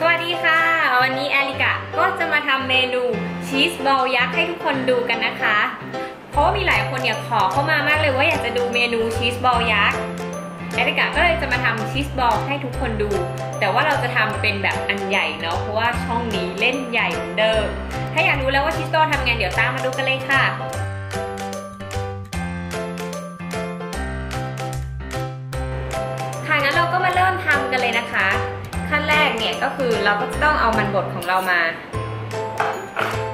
สวัสดีค่ะ วันนี้แอลิกะก็จะมาทำเมนูชีสบอลยักษ์ให้ทุกคนดูกันนะคะ เพราะมีหลายคนเนี่ยขอเข้ามามากเลยว่าอยากจะดูเมนูชีสบอลยักษ์แอลิกะก็เลยจะมาทำชีสบอลให้ทุกคนดู แต่ว่าเราจะทำเป็นแบบอันใหญ่เนาะเพราะว่าช่องนี้เล่นใหญ่เหมือนเดิม ถ้าอยากรู้แล้วว่าชีสบอลทำไงเดี๋ยวตามมาดูกันเลยค่ะค่ะงั้นเราก็มาเริ่มทำกันเลยนะคะ แรกเนี่ยก็คือเราก็จะต้องเอามันบดของเรามา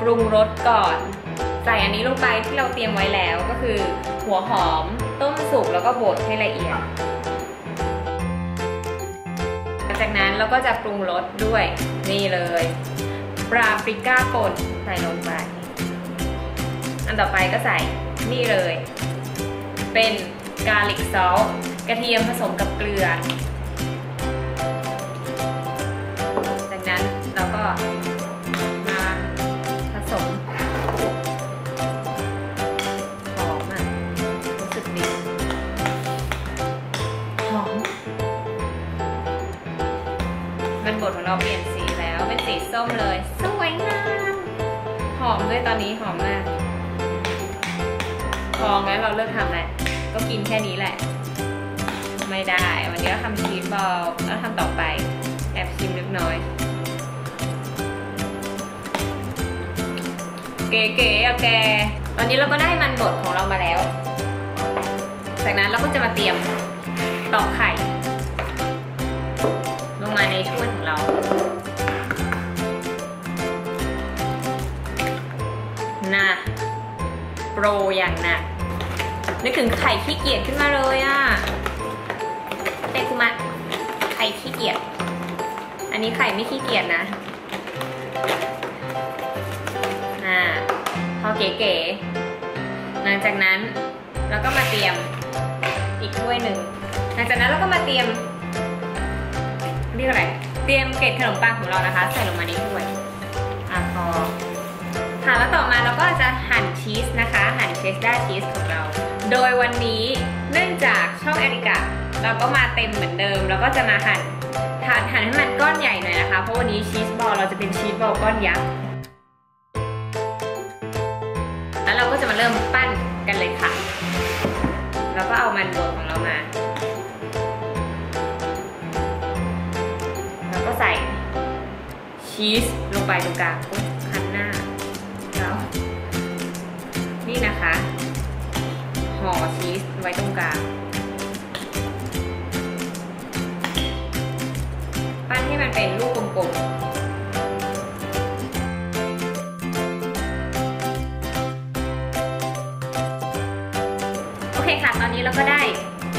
ปรุงรสก่อน ใส่อันนี้ลงไปที่เราเตรียมไว้แล้วก็คือ หัวหอมต้มสุกแล้วก็บดให้ละเอียด หลังจากนั้นเราก็จะปรุงรสด้วยนี่เลยปลาปริก้าป่นใส่ลงไป อันต่อไปก็ใส่นี่เลย เป็นกาลิกซอสกระเทียมผสมกับเกลือ หอมมันบดของเราเปลี่ยนสีแล้วเป็นสีส้มเลย สวยงามหอมด้วยตอนนี้หอมมากพองั้นเราเลิกทำแหละก็กินแค่นี้แหละ ไม่ได้วันนี้เราทำชีสบอลแล้วทำต่อไปแอบชิมเล็กน้อย เก๋ๆอะแกตอนนี้เราก็ได้มันบดของเรามาแล้ว จากนั้นเราก็จะมาเตรียม ตอกไข่ ลงมาในถ้วยของเราน่ะโปรอย่างหนักนึกถึงไข่ขี้เกียจขึ้นมาเลยอะเตคุมะไข่ขี้เกียจอันนี้ไข่ไม่ขี้เกียจนะอ่าพอเก๋ๆหลังจากนั้นเราก็มาเตรียมอีกถ้วยหนึ่ง หลังจากนั้นเราก็มาเตรียมเรียกอะไร เตรียมเกล็ดขนมปังของเรานะคะ ใส่ลงมาในถ้วยอะพอค่ะแล้วต่อมาเราก็จะหั่นชีสนะคะ หั่นเชสดาชีสของเรา โดยวันนี้เนื่องจากช่องแอริกาเราก็มาเต็มเหมือนเดิม แล้วก็จะมาหั่นหั่นหั่นให้มันก้อนใหญ่หน่อยนะคะ เพราะวันนี้ชีสบอลเราจะเป็นชีสบอลก้อนยักษ์แล้วเราก็จะมาเริ่มปั้นกันเลยค่ะ แล้วก็เอามันบดของ ชีสลงไปตรงกลางคันหน้าแล้วนี่นะคะห่อชีสไว้ตรงกลางปั้นให้มันเป็นลูกกลมๆโอเคค่ะ ตอนนี้เราก็ได้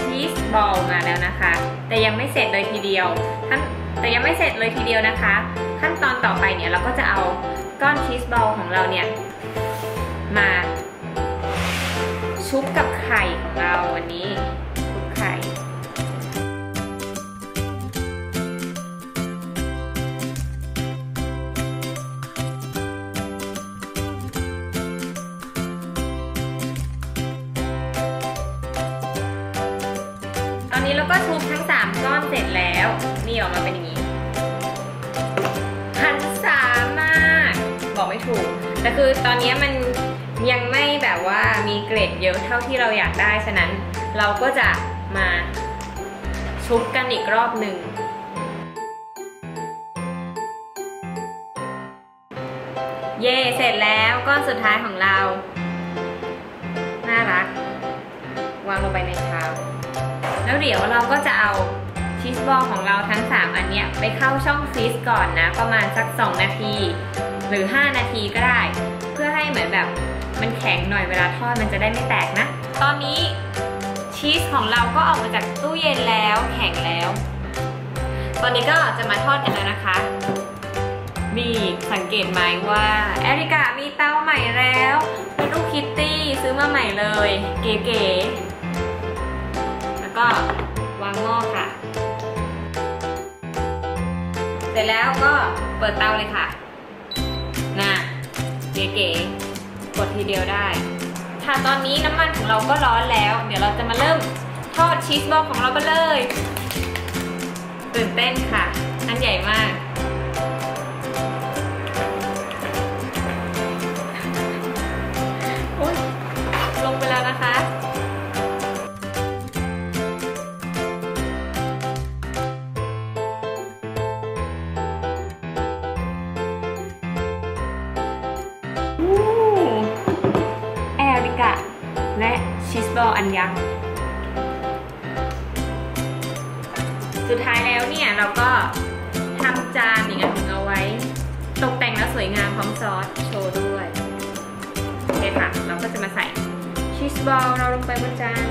ชีสบอลมาแล้วนะคะ แต่ยังไม่เสร็จเลยทีเดียวขั้นแต่ยังไม่เสร็จเลยทีเดียวนะคะ ขั้นตอนต่อไปเนี่ยเราก็จะเอาก้อนชีสบอลของเราเนี่ยมาชุบกับไข่ของเราวันนี้ชุบไข่ตอนนี้เราก็ชุบทั้ง 3 ก้อนเสร็จแล้ว นี่ออกมาเป็นอย่างนี้ แต่คือตอนนี้มันยังไม่แบบว่ามีเกรดเยอะเท่าที่เราอยากได้ ฉะนั้นเราก็จะมาชุบกันอีกรอบหนึ่ง เย่เสร็จแล้วก้อนสุดท้ายของเรา น่ารัก วางลงไปในชามแล้วเดี๋ยวเราก็จะเอาชีสบอลของเราทั้ง 3 อันเนี้ยไปเข้าช่องฟรีซก่อนนะ ประมาณสัก 2 นาที หรือ 5 นาทีก็ได้ เพื่อให้เหมือนแบบมันแข็งหน่อยเวลาทอดมันจะได้ไม่แตกนะ ตอนนี้ชีสของเราก็ออกมาจากตู้เย็นแล้วแข็งแล้ว ตอนนี้ก็จะมาทอดกันแล้วนะคะ มีสังเกตไหมว่าแอริกามีเตาใหม่แล้วเป็นลูกคิตตี้ซื้อมาใหม่เลย เก๋ๆแล้วก็วางหม้อค่ะ เสร็จแล้วก็เปิดเตาเลยค่ะน่ะ เก๋ๆกดทีเดียวได้ ค่ะตอนนี้น้ำมันของเราก็ร้อนแล้ว เดี๋ยวเราจะมาเริ่มทอดชีสบอลของเรากันเลย ตื่นเต้นค่ะ อันใหญ่มาก ชีสบอลอันยักษ์ สุดท้ายแล้วเนี่ยเราก็ทำจานอีกอันหนึ่งเอาไว้ ตกแต่งแล้วสวยงามพร้อมซอสโชว์ด้วยโอเคค่ะ เราก็จะมาใส่ชีสบอลเราลงไปบนจาน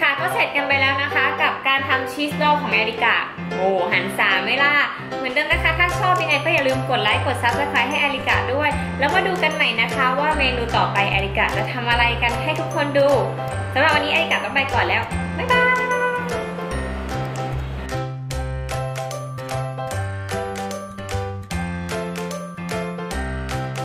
ค่ะก็เสร็จกันไปแล้วนะคะ กับการทำชีสดอลของแอริกาโอ้หันสามไม่ล่ะ เหมือนเดิมนะคะ ถ้าชอบยังไงก็อย่าลืมกดไลค์กดซับสไครต์ให้แอริกาด้วย แล้วมาดูกันใหม่นะคะ ว่าเมนูต่อไปแอริกาจะทำอะไรกันให้ทุกคนดูสำหรับวันนี้แอริกาต้องไปก่อนแล้ว บ๊ายบาย